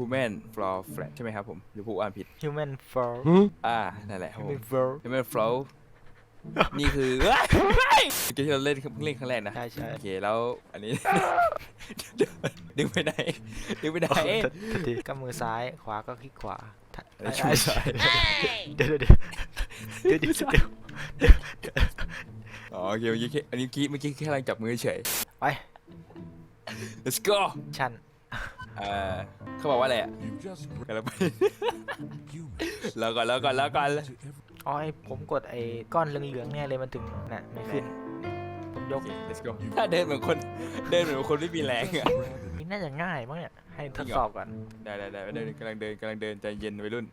human floor flat ใช่ไหมครับผมหรือผู้อ่านผิด human flow อ่า นั่นแหละครับผม human flow human flow นี่คือเฮ้ยเมื่อกี้ที่เราเล่นเล่นครั้งแรกนะใช่ใช่ โอเคแล้วอันนี้ ดึงไปไหน ดึงไปไหนโอ้โหทันทีก็มือซ้ายขวาก็คลิกขวาทัดแล้วชูซ้ายเดี๋ยวเดี๋ยวเดี๋ยวเดี๋ยวเดี๋ยวเดี๋ยวอ๋อโอเคเมื่อกี้แค่อันนี้เมื่อกี้เมื่อกี้แค่กำลังจับมือเฉย ไป let's go ชันอ่า เขาบอกว่าอะไรอะ You just กันแล้วไป humans แล้วก่อนแล้วก่อนแล้วก่อนอ๋อไอผมกดไอ้ก้อนเหลืองๆเนี่ยเลยมันถึงน่ะไม่ขึ้นผมยโอกเค let's go อยู่ถ้าเดินเหมือนคนเดินเหมือนคนไม่มีแรงอะ rather นี่น่าจะง่ายมั้งเนี่ยให้ทจริดงเหรอสอบก่อนได้ได้ได้เดินกำลังเดินกำลังเดินใจเย็นวัยรุ่น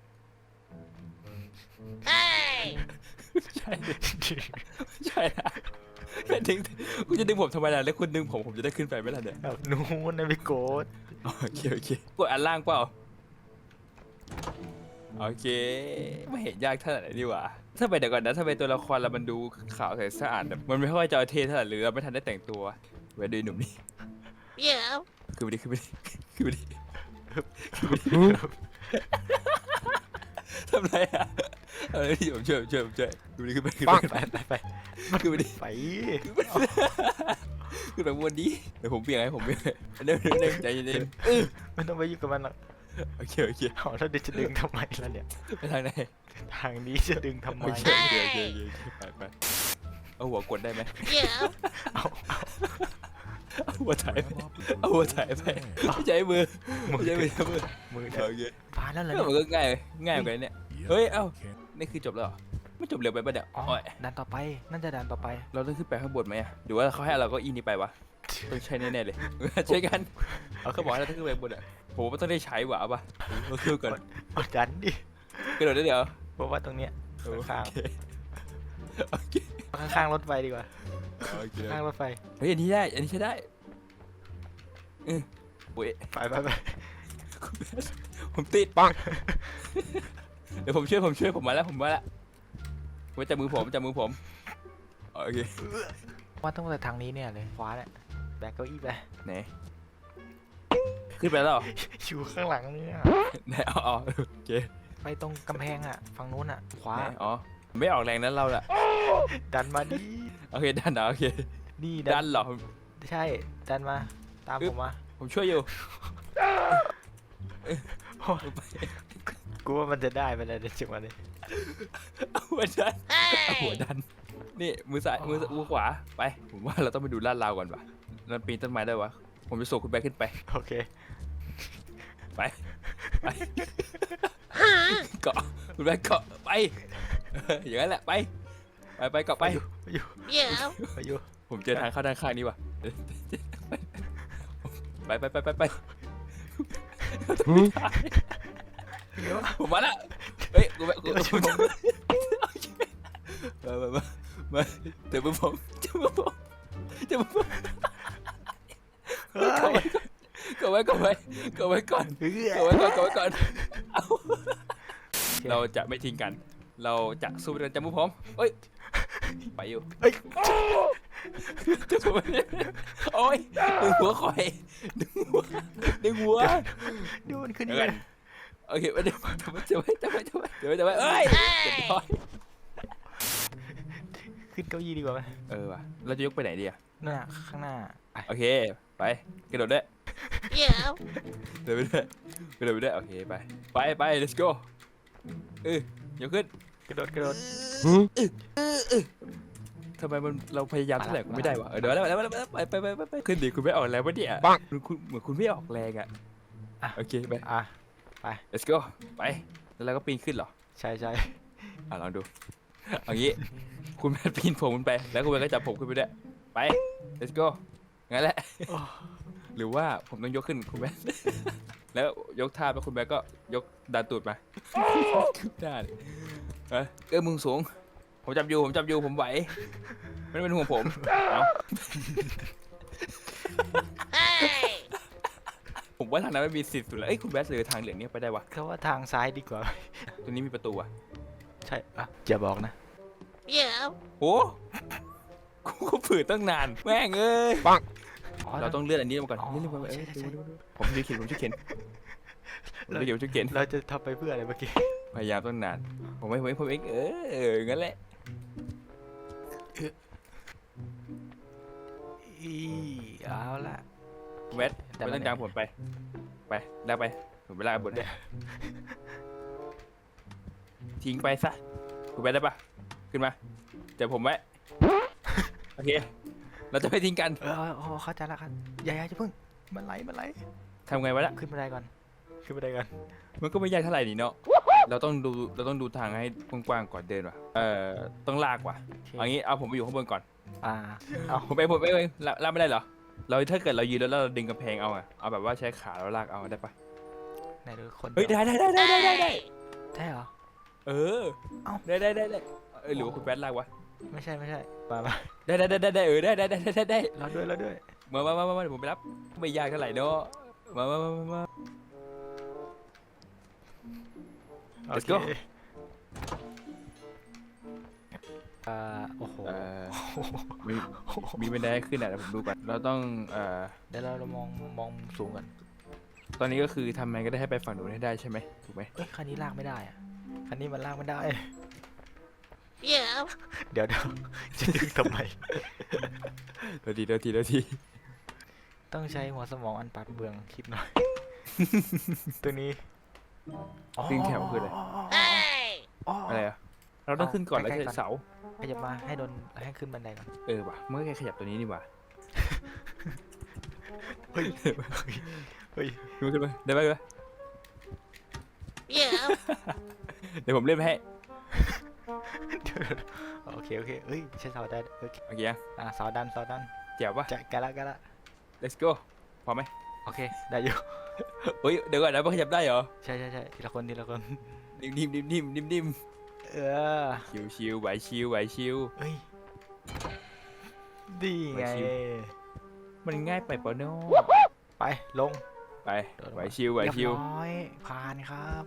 ใช่ใช่นะดึงคุณจะดึงผมทำไมล่ะแล้วคุณดึงผมผมจะได้ขึ้นไปไหมล่ะเนี่ยแบบนู้นนะพี่โกดโอเคโอเคกดอันล่างเปล่าโอเค ไม่เห็นยากเท่าไหร่ดีกว่าถ้าไปเดี๋ยวก่อนนะถ้าไปตัวละครเรามันดูขาวใสสะอาดแบบมันไม่ค่อยจะเอาเท่เท่าไหร่หรือเราไม่ทันได้แต่งตัวไว้ดูหนุ่มนี่ Yeah. ขึ้นไปดิขึ้นไปดิขึ้นไปดิ ทำไรอะทำไรที่ผมช่วยผมช่วยผมช่วยขึ้นไปดิขึ้นไปขึ้นไปไปไปไปขึ้นไปดิไปขึ้นไปบนดีเดี๋ยวผมเปลี่ยนให้ผมเปลี่ยนเดินเดินใจเย็นไม่ต้องไปยุ่งกับมันหรอกโอเคโอเคเอาแล้วเดี๋ยวจะดึงทำไมล่ะเนี่ยไปทางไหนทางนี้จะดึงทำไมโอเคโอเคโอเคโอเคโอเคไปไปเอาหัวกดได้ไหม Yeah. เอาเอา เอาหัวถ่ายไป climb up with เอาหัวถ่ายไปไม่ใช้มือมือไม่ใช้มือใช้มือมือโอเคผ่านแล้วเหรอเออเนี่ยมันก็ง่ายง่ายกว่านี้ Yep, เฮ้ยเอ้า can't นี่คือจบแล้วเหรอไม่จบเร็วไปปะเดี๋ยวอ๋อโอ้ยดันต่อไปน่าจะดันต่อไป เราต้องขึ้นไปข้างบนไหมอะหรือว่าเขาให้เราก็อีนี่ไปวะต้องใช้แน่ๆเลยใช้กันเขาบอกให้เราต้องขึ้นไปข้างบนอะผมว่าต้องได้ใช้หวะปะเราขึ้นก่อนเอาดันดิกระโดดได้เดี๋ยวเพราะว่าตรงเนี้ยข้างโอเคโอเคข้างๆรถไฟดีกว่าโอเคข้างรถไฟเฮ้ยอันนี้ได้อันนี้ใช้ได้ เออโอ้ยไปไปไปผมติดปังเดี๋ยวผมช่วยผมช่วยผมมาแล้วผมมาแล้วไว้จับมือผมจับมือผมโอเคว่าต้องไปทางนี้เนี่ยเลยขวาเนี่ยแบกเก้าอี้ไปไหนขึ้นไปแล้วเหรออยู่ข้างหลังเนี่ยไหนอ๋ออ๋อโอเคไปตรงกำแพงอะฝั่งนู้นอะขวาไหนอ๋อไม่ออกแรงนั้นเราแหละดันมาดิโอเคดันเหรอโอเคนี่ดันเหรอใช่ดันมา ตามอึ๊ผบมมาผมช่วยอยู่โอ้ยกูว่ามันจะได้ไปเลยเดี๋ยวจังหวะนี้เอาหัวดันเอาหัว Hey. ดัน นี่มือซ้ายมือมือขวาไป ผมว่าเราต้องไปดูลาดราวก่อนว่ะนั่นปีนต้นไม้ได้วะ ผมจะส่งคุณแบกขึ้นไปโอเคไปไปเกาะคุณแบกเกาะไปเอออย่างนั้นแหละไปไปไปเกาะไปไปอยู่ Yeah. ไปอยู่ผมเจอทางเข้าด้านข้างนี้ว่ะ ไปไปไปไปไปเดี๋ยวผมมาละเฮ้ยกูไปกูเดี๋ยวผมจะมามามามาเดี๋ยวมือผมจะมือผมจะมือผมเฮ้ยก็ไว้ก็ไว้ก็ไว้ก่อนเฮ้ยก็ไว้ก่อนก็ไว้ก่อนเอาเราจะไม่ทิ้งกัน เราจะสู้ด้วยกันจำมือผมเฮ้ยไปอยู่เฮ้ย จะผมโอ้ยดึงหัวคอยดึงหัวดึงหัวดูมันขึ้นเดี๋ยวยัก่อนโอเคไม่ได้จะไม่จะไม่จะไม่จะไม่จะไม่จะไม่เอ้ยเรียบร้อยขึ้นเก้าอี้ดีกว่าไหมเออว่ะเราจะยกไปไหนดีอะนั่นน่ะข้างหน้าไปโอเคไปกระโดดด้วย Yeah. เดินไปด้วยกระโดดไปด้วยโอเคไปไปไป let's go เออยกขึ้นกระโดดกระโดด ทำไมมันเราพยายามไปละเท่าไหร่ก็ไม่ได้วะเออเดี๋ยวแล้วแล้วแล้วไปไปไปไปไปขึ้นดิคุณไม่ออกแรงวะเนี่ยคุณคุณเหมือนคุณไม่ออกแรงอะอะโอเคไปอะ let's go ไปแล้วเราก็ปีนขึ้นเหรอใช่ใช่อะลองดูเอางี้คุณแม่ปีนผมขึ้นไป แล้วคุณแม่ก็จับผมขึ้นไปด้วยไป let's go งั้นแหละหรือว่าผมต้องยกขึ้นคุณแม่แล้วยกท่าไปคุณแม่ก็ยกดันตูดมาขึ้นได้เออเออมึงสูง ผมจับอยู่ผมจับอยู่ผมไหวไม่ต้องเป็นห่วงผมเอา Hey. ผมว่าทางนั้นไม่มีสิทธิ์สุดแล้วเอ้ยคุณแบสหรือทางเหลืองเนี่ยไปได้วะเขาว่าทางซ้ายดีกว่าตรงนี้มีประตูอะใช่อะอย่าบอกนะ Yeah. โอ้กูก็ผืดตั้งนานแม่งเอ้ยอ๋อเราต้องเลื่อนอันนี้มาก่อนอ๋อเลื่อนมาก่อนเอ้ยใช่ดูใช่ดูดูผมช่วยเข็นผมช่วยเข็นผมจะเก็บชุดเกณฑ์เราจะทำไปเพื่ออะไรเมื่อกี้ พยายามต้องนานผมไม่ผมไม่ผมเองเออเอองั้นแหละ อีเอาละคุณแมทแต่ไม่มัต้นองจางผมไป ไปลากไปผมไปลากบทด้วยทิ้งไปซะคุณแมทได้ปะขึ้นมาเดี๋ยวผมไว้โอเค เราจะไม่ทิ้งกันเออเออเออเข้าใจแล้วครับอย่าอย่าจะเพิ่งมันไหลมันไหลทำไงวะล่ะขึ้นบันไดก่อน ขึ้นบันไดก่อนมันก็ไม่ยากเท่าไหร่นี่เนาะ เราต้องดูเราต้องดูทางให้กว้างๆก่อนเดินว่ะเอ่อต้องลากว่ะโอเคเอางี้เอาผมไปอยู่ข้างบนก่อนอ่าเอาผมไปผมไปเองลากลากไม่ได้เหรอ เราถ้าเกิดเรายืนแล้วเราดึงกระเพงเอาอะเอาแบบว่าใช้ขาแล้วลากเอาได้ปะไหนดูคนเฮ้ยได้ได้ได้ได้ได้ได้ได้ได้เหรอเออเอ้าได้ได้ได้ได้เออหรือว่าคุณแป๊ดลากวะไม่ใช่ไม่ใช่มามาได้ได้ได้ได้ได้เออได้ได้ได้ได้ได้ได้เราด้วยเราด้วยมามามามามาเดี๋ยวผมไปรับไม่ยากเท่าไหร่เนาะมามามามามา Let's go โอเคอ่าโอ้โหเอ่อมีมีบันไดให้ขึ้นอะเดี๋ยวผมดูก่อนเราต้องเอ่อเดี๋ยวเราเรามองมองสูงก่อนตอนนี้ก็คือทำไงก็ได้ให้ไปฝั่งนู้นให้ได้ใช่ไหมถูกไหมเอ้ยคันนี้ลากไม่ได้อะคันนี้มันลากไม่ได้เดี๋ยวเดี๋ยวเดี๋ยวจะดึงทำไม เดี๋ยวทีเดี๋ยวทีเดี๋ยวทีต้องใช้หัวสมองอันปราดเปรื่องคิดหน่อย ตัวนี้ ซึ่งแถวคืออะไรเฮ้ยอ๋ออะไรอะเราต้องขึ้นก่อนแล้วใกล้ๆใช่ก่อนเสาขยับมาให้โดนให้ขึ้นบันไดก่อนเออว่ะมันก็แค่ขยับตัวนี้นี่หว่าเฮ้ยเฮ้ยขึ้นมาขึ้นมาได้ไหมได้ไหมเดี๋ยวเดี๋ยวผมเล่นให้เดี๋ยวโอเคโอเคเอ้ยใช้เสาดันโอเคโอเคยังอ่าเสาดันเสาดันแจ๋วปะจะกันละกันละ let's go พอไหมโอเคได้อยู่ เฮ้ยเดี๋ยวก่อนนะมันขยับได้เหรอ ใช่ใช่ใช่ทีละคนทีละคนนิ่มนิ่มนิ่มนิ่มนิ่มนิ่มเออชิวชิวไหวชิวไหวชิวเอ้ยดีไงไปชิว มันง่ายไปเปล่าเนาะไปลงไปไหวชิวไหวชิวเรียบร้อยผ่านครับ